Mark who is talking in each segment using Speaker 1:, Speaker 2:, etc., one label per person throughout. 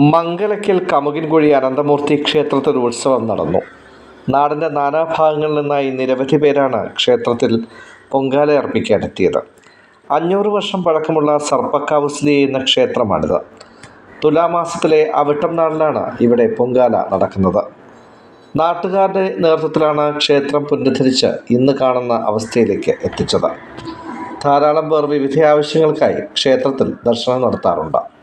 Speaker 1: മംഗലയ്ക്കൽ കമുകിൻകുഴി അനന്തമൂർത്തി ക്ഷേത്രത്തിൽ ഉത്സവം നടന്നു. നാടിന്റെ നാനാഭാഗങ്ങളിൽ നിന്നായി നിരവധി പേരാണ് ക്ഷേത്രത്തിൽ പൊങ്കാല അർപ്പിക്കാനെത്തിയത്. അഞ്ഞൂറ് വർഷം പഴക്കമുള്ള സർപ്പക്കാവ് സ്ഥിതി ചെയ്യുന്ന ക്ഷേത്രമാണിത്. തുലാമാസത്തിലെ അവിട്ടം നാളിലാണ് ഇവിടെ പൊങ്കാല നടക്കുന്നത്. നാട്ടുകാരുടെ നേതൃത്വത്തിലാണ് ക്ഷേത്രം പുനരുദ്ധരിച്ച് ഇന്ന് കാണുന്ന അവസ്ഥയിലേക്ക് എത്തിച്ചത്. ധാരാളം പേർ വിവിധ ആവശ്യങ്ങൾക്കായി ക്ഷേത്രത്തിൽ ദർശനം നടത്താറുണ്ട്.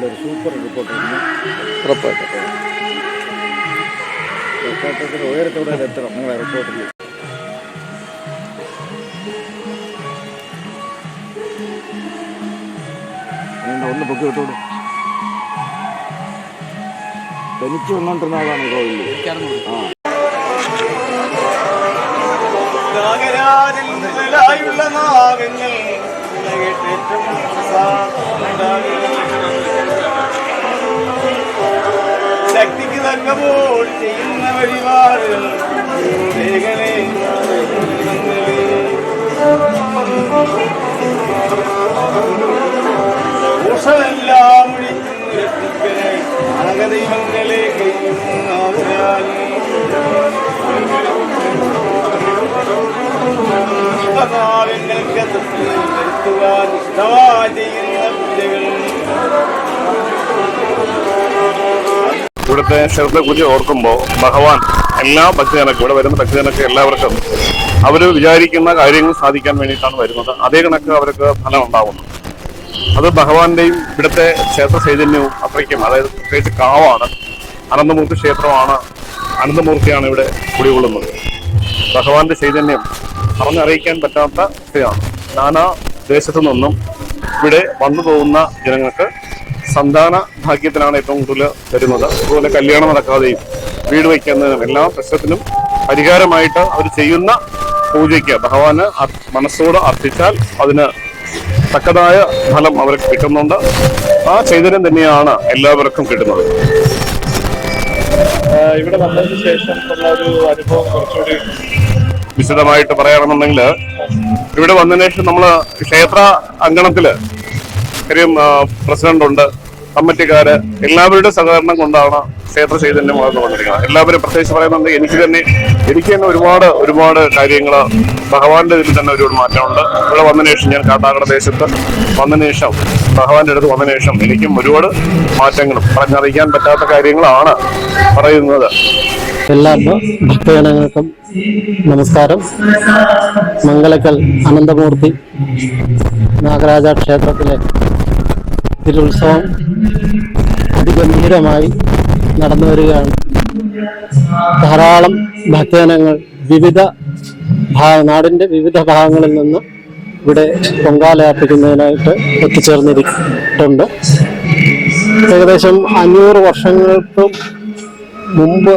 Speaker 2: നല്ലൊരു സൂപ്പർ റിപ്പോർട്ടായിരുന്നു
Speaker 1: ഉറപ്പായിട്ടും.
Speaker 2: ഉയരത്തോടെ എത്തണം നിങ്ങളെ റിപ്പോർട്ടിൽ വേണ്ട ഒന്ന് പൊക്കി വിട്ടോളൂ. തനിച്ച് വന്നോണ്ടിരുന്ന ആളാണ് ഈ കോവിലിൽ ആ.
Speaker 3: നാഗരാജിൽ മുതലായുള്ള നാഗങ്ങൾ വഴിപാടുകൾ ദേഹനെ ദോഷമെല്ലാം ഒഴിച്ചുരത്തിക്കനെ
Speaker 4: ഇവിടുത്തെ ശരത്തെ കുറിച്ച് ഓർക്കുമ്പോൾ ഭഗവാൻ എല്ലാ ഭക്തജനക്കും ഇവിടെ വരുന്ന ഭക്തജനക്ക് എല്ലാവർക്കും അവർ വിചാരിക്കുന്ന കാര്യങ്ങൾ സാധിക്കാൻ വേണ്ടിയിട്ടാണ് വരുന്നത്. അതേ കണക്ക് അവർക്ക് ഫലം ഉണ്ടാവുന്നു അത് ഭഗവാന്റെയും ഇവിടുത്തെ ക്ഷേത്ര ചൈതന്യവും അത്രയ്ക്കും അതായത് പ്രത്യേകിച്ച് കാവാണ് അനന്തമൂർത്തി ക്ഷേത്രമാണ് അനന്തമൂർത്തിയാണ് ഇവിടെ കുടികൊള്ളുന്നത്. ഭഗവാന്റെ ചൈതന്യം പറഞ്ഞറിയിക്കാൻ പറ്റാത്ത ഇതാണ് നാനാ ദേശത്തു നിന്നും ഇവിടെ വന്നു പോകുന്ന ജനങ്ങൾക്ക് സന്താന ഭാഗ്യത്തിനാണ് ഏറ്റവും കൂടുതൽ വരുന്നത് അതുപോലെ കല്യാണം നടക്കാതെയും വീട് വയ്ക്കുന്നതിനും എല്ലാ പ്രശ്നത്തിനും പരിഹാരമായിട്ട് അവർ ചെയ്യുന്ന പൂജയ്ക്ക് ഭഗവാന് മനസ്സോട് അർത്ഥിച്ചാൽ അതിന് തക്കതായ ഫലം അവർക്ക് കിട്ടുന്നുണ്ട്. ആ ചൈതന്യം തന്നെയാണ് എല്ലാവർക്കും കിട്ടുന്നത്.
Speaker 5: ഇവിടെ വന്നതിന് ശേഷം ഒരു അനുഭവം കുറച്ചുകൂടി
Speaker 4: വിശദമായിട്ട് പറയുകയാണെന്നുണ്ടെങ്കിൽ ഇവിടെ വന്നതിന് ശേഷം നമ്മൾ ക്ഷേത്ര അങ്കണത്തിൽ കാര്യം പ്രസിഡന്റ് ഉണ്ട് കമ്മിറ്റിക്കാര് എല്ലാവരുടെ സഹകരണം കൊണ്ടാണ് ക്ഷേത്ര ചൈതന്യം വളർന്നു കൊണ്ടിരിക്കുന്നത് എല്ലാവരും പ്രത്യേകിച്ച് പറയുന്നുണ്ട് എനിക്ക് തന്നെ എനിക്ക് തന്നെ ഒരുപാട് ഒരുപാട് കാര്യങ്ങൾ ഭഗവാന്റെ ഇതിൽ തന്നെ ഒരുപാട് മാറ്റമുണ്ട്. ഇവിടെ വന്നതിന് ശേഷം ഞാൻ കാട്ടാക്കട ദേശത്ത് വന്നതിന് ശേഷം ഭഗവാന്റെ അടുത്ത് വന്നതിന് ശേഷം എനിക്കും ഒരുപാട് മാറ്റങ്ങളും. പറഞ്ഞറിയിക്കാൻ പറ്റാത്ത കാര്യങ്ങളാണ് പറയുന്നത്.
Speaker 6: എല്ലാവർക്കും ഭക്തജനങ്ങൾക്കും നമസ്കാരം. മംഗലക്കൽ അനന്തമൂർത്തി നാഗരാജ ക്ഷേത്രത്തിലെ തിരുത്സവം അതിഗംഭീരമായി നടന്നു വരികയാണ്. ധാരാളം ഭക്തജനങ്ങൾ വിവിധ നാടിന്റെ വിവിധ ഭാഗങ്ങളിൽ നിന്ന് ഇവിടെ പൊങ്കാല അർപ്പിക്കുന്നതിനായിട്ട് എത്തിച്ചേർന്നിരിക്കുന്നുണ്ട്. ഏകദേശം അഞ്ഞൂറ് വർഷങ്ങൾക്ക് മുമ്പ്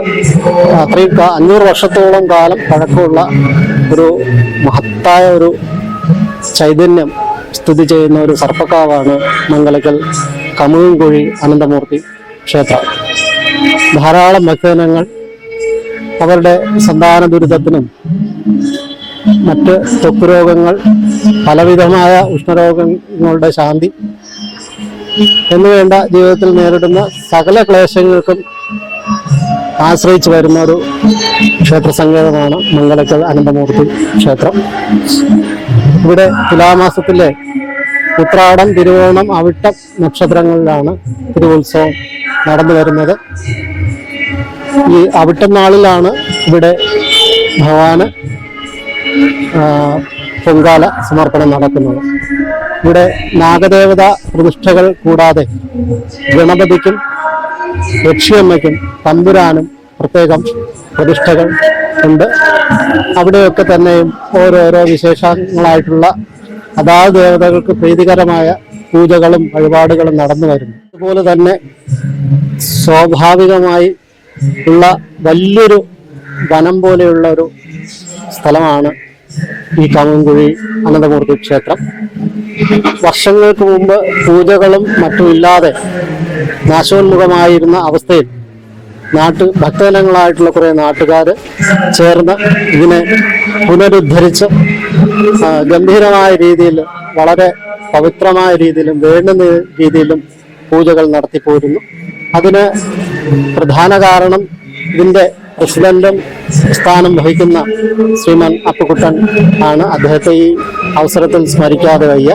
Speaker 6: അത്രയും അഞ്ഞൂറ് വർഷത്തോളം കാലം പഴക്കമുള്ള ഒരു മഹത്തായ ഒരു ചൈതന്യം സ്ഥിതി ചെയ്യുന്ന ഒരു സർപ്പക്കാവാണ് മംഗലക്കൽ കമുകുംകുഴി അനന്തമൂർത്തി ക്ഷേത്രം. ധാരാളം ഭക്തജനങ്ങൾ അവരുടെ സന്താന ദുരിതത്തിനും മറ്റ് ത്വക്ക് രോഗങ്ങൾ പലവിധമായ ഉഷ്ണരോഗങ്ങളുടെ ശാന്തി എന്നുവേണ്ട ജീവിതത്തിൽ നേരിടുന്ന സകല ക്ലേശങ്ങൾക്കും ആശ്രയിച്ചു വരുന്ന ഒരു ക്ഷേത്ര സങ്കേതമാണ് മംഗലക്കൽ അനന്തമൂർത്തി ക്ഷേത്രം. ഇവിടെ തുലാമാസത്തിലെ ഉത്രാടം തിരുവോണം അവിട്ടം നക്ഷത്രങ്ങളിലാണ് തിരുവുത്സവം നടന്നു വരുന്നത്. ഈ അവിട്ടനാളിലാണ് ഇവിടെ ഭഗവാന് പൊങ്കാല സമർപ്പണം നടക്കുന്നത്. ഇവിടെ നാഗദേവത പ്രതിഷ്ഠകൾ കൂടാതെ ഗണപതിക്കും ലക്ഷ്മിയമ്മയ്ക്കും തമ്പുരാനും പ്രത്യേകം പ്രതിഷ്ഠകൾ ഉണ്ട്. അവിടെയൊക്കെ തന്നെയും ഓരോരോ വിശേഷങ്ങളായിട്ടുള്ള അതാത് ദേവതകൾക്ക് പ്രീതികരമായ പൂജകളും വഴിപാടുകളും നടന്നു വരുന്നു. അതുപോലെ തന്നെ സ്വാഭാവികമായി ഉള്ള വലിയൊരു വനം പോലെയുള്ള ഒരു സ്ഥലമാണ് ഈ കാമൻകുഴി അനന്തമൂർത്തി ക്ഷേത്രം. വർഷങ്ങൾക്ക് മുമ്പ് പൂജകളും മറ്റുമില്ലാതെ നാശോന്മുഖമായിരുന്ന അവസ്ഥയിൽ നാട്ടു ഭക്തജനങ്ങളായിട്ടുള്ള കുറേ നാട്ടുകാർ ചേർന്ന് ഇതിനെ പുനരുദ്ധരിച്ച് ഗംഭീരമായ രീതിയിൽ വളരെ പവിത്രമായ രീതിയിലും വേണ്ടുന്ന രീതിയിലും പൂജകൾ നടത്തിപ്പോരുന്നു അതിന് പ്രധാന കാരണം ഇതിന്റെ പ്രസിഡന്റും സ്ഥാനം വഹിക്കുന്ന ശ്രീമാൻ അപ്പുക്കുട്ടൻ ആണ്. അദ്ദേഹത്തെ ഈ അവസരത്തിൽ സ്മരിക്കാതെ വയ്യ.